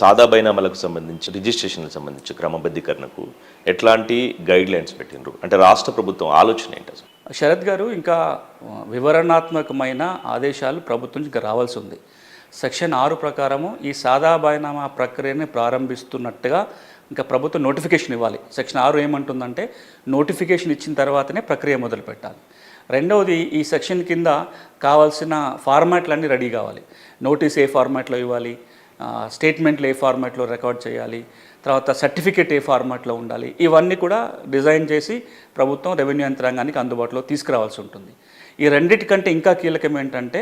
సాదా బైనామాలకు సంబంధించి రిజిస్ట్రేషన్లకు సంబంధించి క్రమబద్ధీకరణకు ఎట్లాంటి గైడ్ లైన్స్ పెట్టినరు అంటే రాష్ట్ర ప్రభుత్వం ఆలోచన ఏంటి అసలు? శరత్ గారు ఇంకా వివరణాత్మకమైన ఆదేశాలు ప్రభుత్వం ఇంకా రావాల్సి ఉంది. సెక్షన్ ఆరు ప్రకారము ఈ సాదా బైనామా ప్రక్రియని ప్రారంభిస్తున్నట్టుగా ఇంకా ప్రభుత్వం నోటిఫికేషన్ ఇవ్వాలి. సెక్షన్ ఆరు ఏమంటుందంటే నోటిఫికేషన్ ఇచ్చిన తర్వాతనే ప్రక్రియ మొదలు పెట్టాలి. రెండవది ఈ సెక్షన్ కింద కావాల్సిన ఫార్మాట్లన్నీ రెడీ కావాలి. నోటీస్ ఏ ఫార్మాట్లో ఇవ్వాలి? స్టేట్మెంట్లు ఏ ఫార్మాట్లో రికార్డ్ చేయాలి తర్వాత సర్టిఫికేట్ ఏ ఫార్మాట్లో ఉండాలి ఇవన్నీ కూడా డిజైన్ చేసి ప్రభుత్వం రెవెన్యూ యంత్రాంగానికి అందుబాటులో తీసుకురావాల్సి ఉంటుంది. ఈ రెండిటికంటే ఇంకా కీలకం ఏంటంటే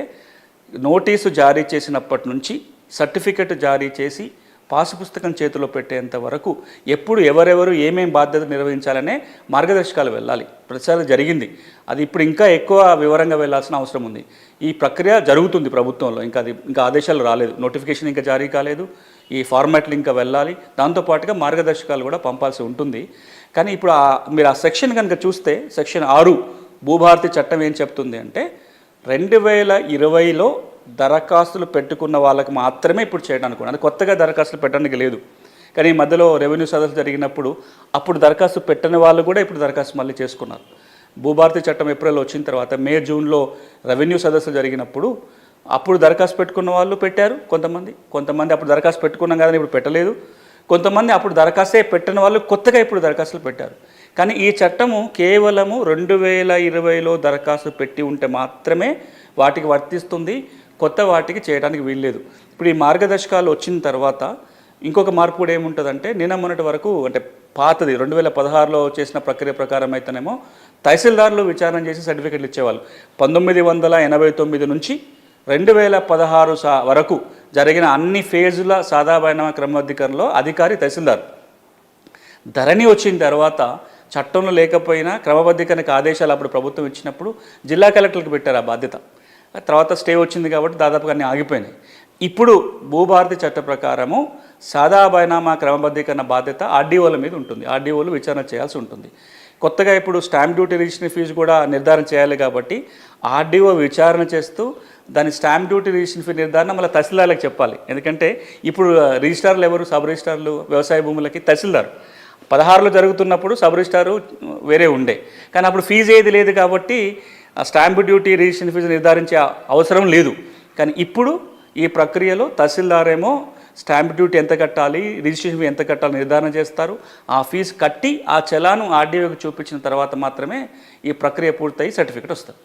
నోటీసు జారీ చేసినప్పటి నుంచి సర్టిఫికెట్ జారీ చేసి పాసు పుస్తకం చేతిలో పెట్టేంత వరకు ఎప్పుడు ఎవరెవరు ఏమేం బాధ్యత నిర్వహించాలనే మార్గదర్శకాలు వెళ్ళాలి. ప్రతిసారి జరిగింది. అది ఇప్పుడు ఇంకా ఎక్కువ వివరంగా వెళ్ళాల్సిన అవసరం ఉంది. ఈ ప్రక్రియ జరుగుతుంది ప్రభుత్వంలో. ఇంకా అది ఇంకా ఆదేశాలు రాలేదు. నోటిఫికేషన్ ఇంకా జారీ కాలేదు. ఈ ఫార్మాట్లు ఇంకా వెళ్ళాలి. దాంతోపాటుగా మార్గదర్శకాలు కూడా పంపాల్సి ఉంటుంది. కానీ ఇప్పుడు ఆ మీరు ఆ సెక్షన్ కనుక చూస్తే సెక్షన్ ఆరు భూభారతి చట్టం ఏం చెప్తుంది అంటే రెండు వేల ఇరవైలో దరఖాస్తులు పెట్టుకున్న వాళ్ళకి మాత్రమే ఇప్పుడు చేయడానికి ఉంది. అది కొత్తగా దరఖాస్తులు పెట్టడానికి లేదు. కానీ ఈ మధ్యలో రెవెన్యూ సదస్సు జరిగినప్పుడు అప్పుడు దరఖాస్తు పెట్టని వాళ్ళు కూడా ఇప్పుడు దరఖాస్తు మళ్ళీ చేసుకున్నారు. భూభారతి చట్టం ఏప్రిల్ వచ్చిన తర్వాత మే జూన్లో రెవెన్యూ సదస్సు జరిగినప్పుడు అప్పుడు దరఖాస్తు పెట్టుకున్న వాళ్ళు పెట్టారు కొంతమంది. కొంతమంది అప్పుడు దరఖాస్తు పెట్టుకున్నాం కదా ఇప్పుడు పెట్టలేదు. కొంతమంది అప్పుడు దరఖాస్తే పెట్టిన వాళ్ళు కొత్తగా ఇప్పుడు దరఖాస్తులు పెట్టారు. కానీ ఈ చట్టము కేవలము రెండు వేల ఇరవైలో దరఖాస్తు పెట్టి ఉంటే మాత్రమే వాటికి వర్తిస్తుంది. కొత్త వాటికి చేయడానికి వీల్లేదు. ఇప్పుడు ఈ మార్గదర్శకాలు వచ్చిన తర్వాత ఇంకొక మార్పు కూడా ఏముంటుందంటే నిన్న మొన్నటి వరకు అంటే పాతది రెండు వేల పదహారులో చేసిన ప్రక్రియ ప్రకారం అయితేనేమో తహసీల్దారులు విచారణ చేసి సర్టిఫికెట్లు ఇచ్చేవాళ్ళు. పంతొమ్మిది వందల ఎనభై తొమ్మిది నుంచి రెండు వేల పదహారు సా వరకు జరిగిన అన్ని ఫేజుల సాధారణ క్రమబద్ధీకరణలో అధికారి తహసీల్దార్. ధరణి వచ్చిన తర్వాత చట్టంలో లేకపోయినా క్రమబద్ధీకరణకు ఆదేశాలు అప్పుడు ప్రభుత్వం ఇచ్చినప్పుడు జిల్లా కలెక్టర్లకు పెట్టారు ఆ బాధ్యత. తర్వాత స్టే వచ్చింది కాబట్టి దాదాపుగా అన్నీ ఆగిపోయినాయి. ఇప్పుడు భూభారతి చట్ట ప్రకారము సాదా బైనామా క్రమబద్ధీకరణ బాధ్యత ఆర్డీఓల మీద ఉంటుంది. ఆర్డీఓలు విచారణ చేయాల్సి ఉంటుంది. కొత్తగా ఇప్పుడు స్టాంప్ డ్యూటీ రిజిస్ట్రేషన్ ఫీజు కూడా నిర్ధారణ చేయాలి కాబట్టి ఆర్డీఓ విచారణ చేస్తూ దాని స్టాంప్ డ్యూటీ రిజిస్ట్రేషన్ ఫీ నిర్ధారణ మళ్ళీ తహసీల్దార్లకు చెప్పాలి. ఎందుకంటే ఇప్పుడు రిజిస్టార్లు ఎవరు? సబ్ రిజిస్టార్లు వ్యవసాయ భూములకి తహసీల్దార్. పదహారులో జరుగుతున్నప్పుడు సబ్ రిజిస్టారు వేరే ఉండే. కానీ అప్పుడు ఫీజు ఏది లేదు కాబట్టి స్టాంప్ డ్యూటీ రిజిస్ట్రేషన్ ఫీజు నిర్ధారించే అవసరం లేదు. కానీ ఇప్పుడు ఈ ప్రక్రియలో తహసీల్దార్ ఏమో స్టాంప్ డ్యూటీ ఎంత కట్టాలి రిజిస్ట్రేషన్ ఫీ ఎంత కట్టాలి నిర్ధారణ చేస్తారు. ఆ ఫీజు కట్టి ఆ చలాను ఆర్డీఓకి చూపించిన తర్వాత మాత్రమే ఈ ప్రక్రియ పూర్తయి సర్టిఫికెట్ వస్తుంది.